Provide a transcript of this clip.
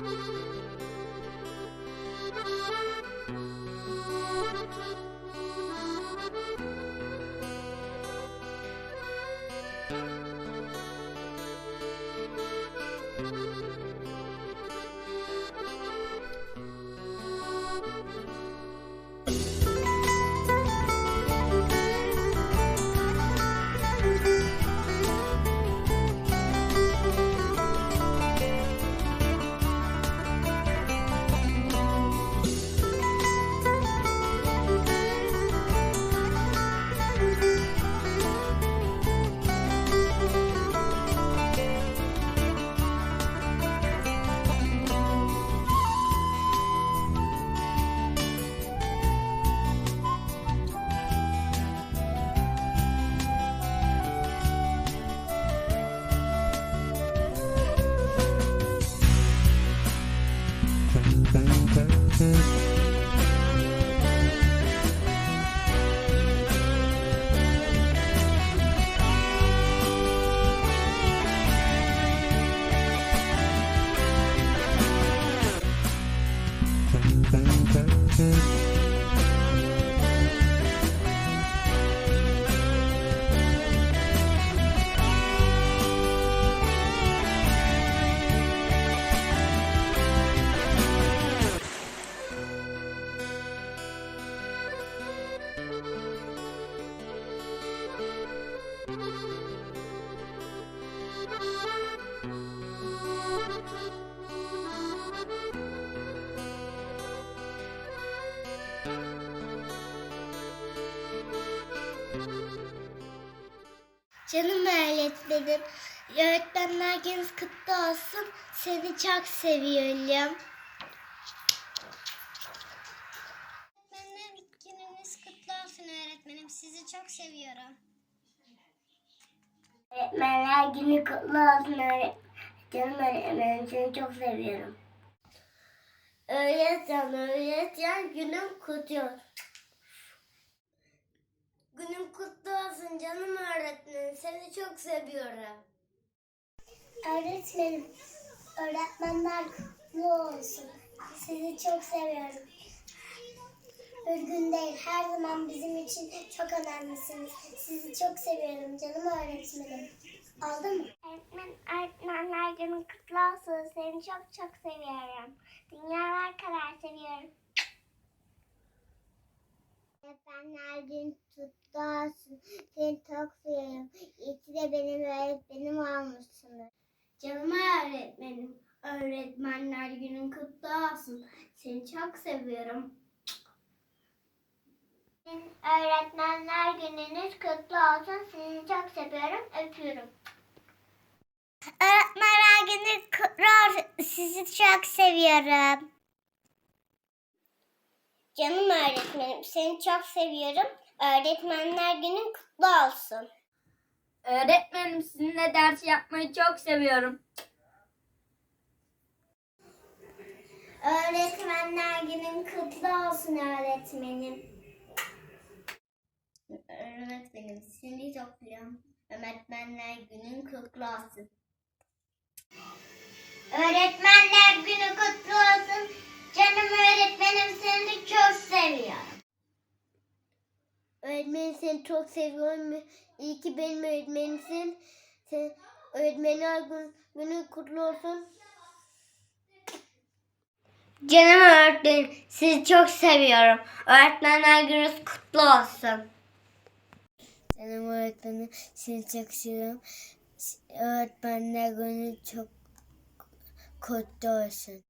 Música Canım öğretmenim, öğretmenler gününüz kutlu olsun. Seni çok seviyorum. Öğretmenler gününüz kutlu olsun öğretmenim. Sizi çok seviyorum. Öğretmenler günü kutlu olsun öğretmenim. Canım öğretmenim seni çok seviyorum. Öğretmen, öğretmen günüm kutlu. Günün kutlu olsun canım öğretmenim. Seni çok seviyorum. Öğretmenim, öğretmenler kutlu olsun. Sizi çok seviyorum. Bir gün değil, her zaman bizim için çok önemlisiniz. Sizi çok seviyorum canım öğretmenim. Oldu mu? Öğretmen, öğretmenler günün kutlu olsun. Seni çok çok seviyorum. Dünyalar kadar seviyorum. Öğretmenler gün kutlu olsun. Seni çok seviyorum. İyi ki de benim öğretmenim olmuşsunuz. Canım öğretmenim. Öğretmenler günün kutlu olsun. Seni çok seviyorum. Öğretmenler gününüz kutlu olsun. Sizi çok seviyorum. Öpüyorum. Öğretmenler günü kutlu olsun. Sizi çok seviyorum. Canım öğretmenim, seni çok seviyorum. Öğretmenler günün kutlu olsun. Öğretmenim sizinle ders yapmayı çok seviyorum. Öğretmenler günün kutlu olsun öğretmenim. Öğretmenim, seni çok seviyorum. Öğretmenler günün kutlu olsun. Öğretmenler çok seviyorum. İyi ki benim öğretmenimsin. Sen, öğretmenler gün, günü kutlu olsun. Canım öğretmenim sizi çok seviyorum. Öğretmenler gününüz kutlu olsun. Canım öğretmenim seni çok seviyorum. Öğretmenler günü çok kutlu olsun.